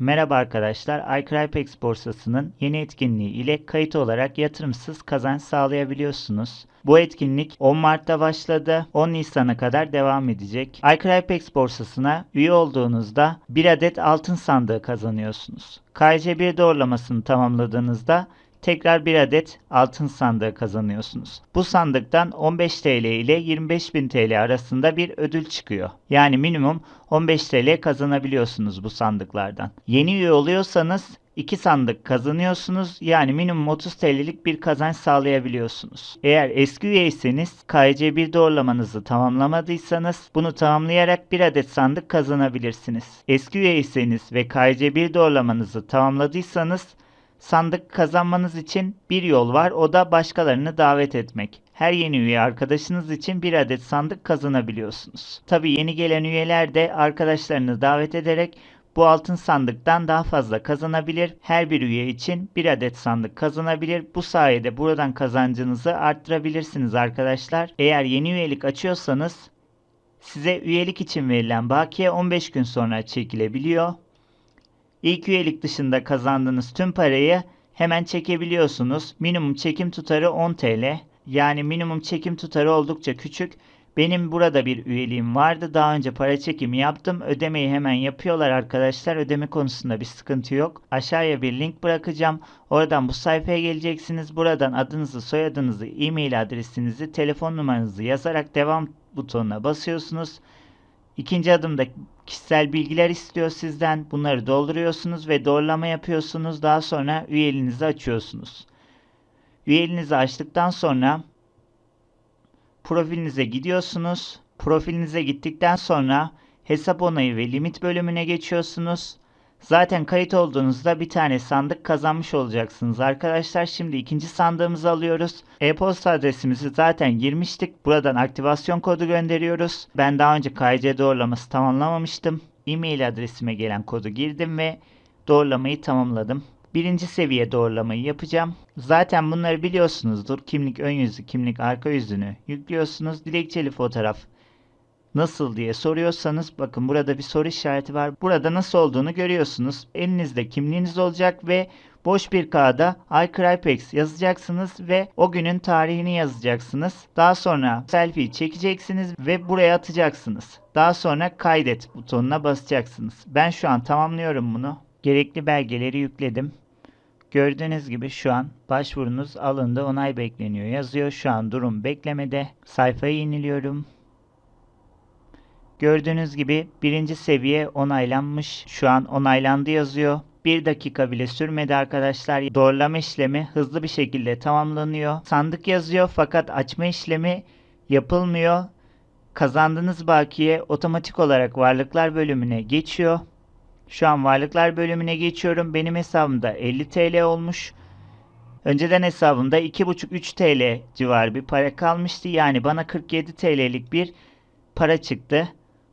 Merhaba arkadaşlar. iCrypex borsasının yeni etkinliği ile kayıt olarak yatırımsız kazanç sağlayabiliyorsunuz. Bu etkinlik 10 Mart'ta başladı. 10 Nisan'a kadar devam edecek. iCrypex borsasına üye olduğunuzda bir adet altın sandığı kazanıyorsunuz. KC1 doğrulamasını tamamladığınızda tekrar bir adet altın sandığı kazanıyorsunuz. Bu sandıktan 15 TL ile 25.000 TL arasında bir ödül çıkıyor. Yani minimum 15 TL kazanabiliyorsunuz bu sandıklardan. Yeni üye oluyorsanız 2 sandık kazanıyorsunuz. Yani minimum 30 TL'lik bir kazanç sağlayabiliyorsunuz. Eğer eski üyeyseniz KC1 doğrulamanızı tamamlamadıysanız bunu tamamlayarak bir adet sandık kazanabilirsiniz. Eski üyeyseniz ve KC1 doğrulamanızı tamamladıysanız Sandık kazanmanız için bir yol var o da başkalarını davet etmek. Her yeni üye arkadaşınız için bir adet sandık kazanabiliyorsunuz. Tabi yeni gelen üyeler de arkadaşlarını davet ederek bu altın sandıktan daha fazla kazanabilir. Her bir üye için bir adet sandık kazanabilir. Bu sayede buradan kazancınızı arttırabilirsiniz arkadaşlar. Eğer yeni üyelik açıyorsanız size üyelik için verilen bakiye 15 gün sonra çekilebiliyor. İlk üyelik dışında kazandığınız tüm parayı hemen çekebiliyorsunuz. Minimum çekim tutarı 10 TL. Yani minimum çekim tutarı oldukça küçük. Benim burada bir üyeliğim vardı. Daha önce para çekimi yaptım. Ödemeyi hemen yapıyorlar arkadaşlar. Ödeme konusunda bir sıkıntı yok. Aşağıya bir link bırakacağım. Oradan bu sayfaya geleceksiniz. Buradan adınızı, soyadınızı, e-mail adresinizi, telefon numaranızı yazarak devam butonuna basıyorsunuz. İkinci adımda kişisel bilgiler istiyor sizden. Bunları dolduruyorsunuz ve doğrulama yapıyorsunuz. Daha sonra üyeliğinizi açıyorsunuz. Üyeliğinizi açtıktan sonra profilinize gidiyorsunuz. Profilinize gittikten sonra hesap onayı ve limit bölümüne geçiyorsunuz. Zaten kayıt olduğunuzda bir tane sandık kazanmış olacaksınız arkadaşlar. Şimdi ikinci sandığımızı alıyoruz. E-posta adresimizi zaten girmiştik. Buradan aktivasyon kodu gönderiyoruz. Ben daha önce KC doğrulaması tamamlamamıştım. E-mail adresime gelen kodu girdim ve doğrulamayı tamamladım. Birinci seviye doğrulamayı yapacağım. Zaten bunları biliyorsunuzdur. Kimlik ön yüzü, kimlik arka yüzünü yüklüyorsunuz. Dilekçeli fotoğraf nasıl diye soruyorsanız bakın burada bir soru işareti var. Burada nasıl olduğunu görüyorsunuz. Elinizde kimliğiniz olacak ve boş bir kağıda iCrypex yazacaksınız ve o günün tarihini yazacaksınız. Daha sonra selfie çekeceksiniz ve buraya atacaksınız. Daha sonra kaydet butonuna basacaksınız. Ben şu an tamamlıyorum bunu. Gerekli belgeleri yükledim. Gördüğünüz gibi şu an başvurunuz alındı onay bekleniyor yazıyor. Şu an durum beklemede. Sayfayı yeniliyorum. Gördüğünüz gibi birinci seviye onaylanmış. Şu an onaylandı yazıyor. Bir dakika bile sürmedi arkadaşlar. Doğrulama işlemi hızlı bir şekilde tamamlanıyor. Sandık yazıyor fakat açma işlemi yapılmıyor. Kazandığınız bakiye otomatik olarak varlıklar bölümüne geçiyor. Şu an varlıklar bölümüne geçiyorum. Benim hesabımda 50 TL olmuş. Önceden hesabımda 2,5-3 TL civarı bir para kalmıştı. Yani bana 47 TL'lik bir para çıktı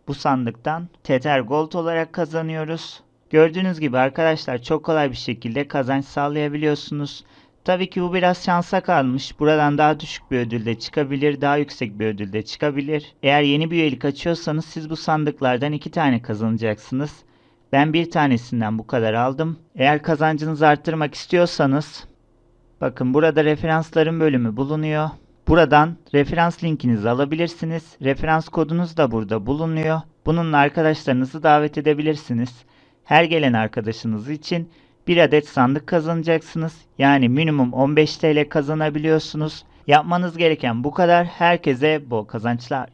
bu sandıktan Tether Gold olarak kazanıyoruz. Gördüğünüz gibi arkadaşlar çok kolay bir şekilde kazanç sağlayabiliyorsunuz. Tabii ki bu biraz şansa kalmış. Buradan daha düşük bir ödülde çıkabilir, daha yüksek bir ödülde çıkabilir. Eğer yeni bir üyelik açıyorsanız siz bu sandıklardan iki tane kazanacaksınız. Ben bir tanesinden bu kadar aldım. Eğer kazancınızı arttırmak istiyorsanız bakın burada referansların bölümü bulunuyor. Buradan referans linkinizi alabilirsiniz. Referans kodunuz da burada bulunuyor. Bununla arkadaşlarınızı davet edebilirsiniz. Her gelen arkadaşınız için bir adet sandık kazanacaksınız. Yani minimum 15 TL kazanabiliyorsunuz. Yapmanız gereken bu kadar. Herkese bol kazançlar.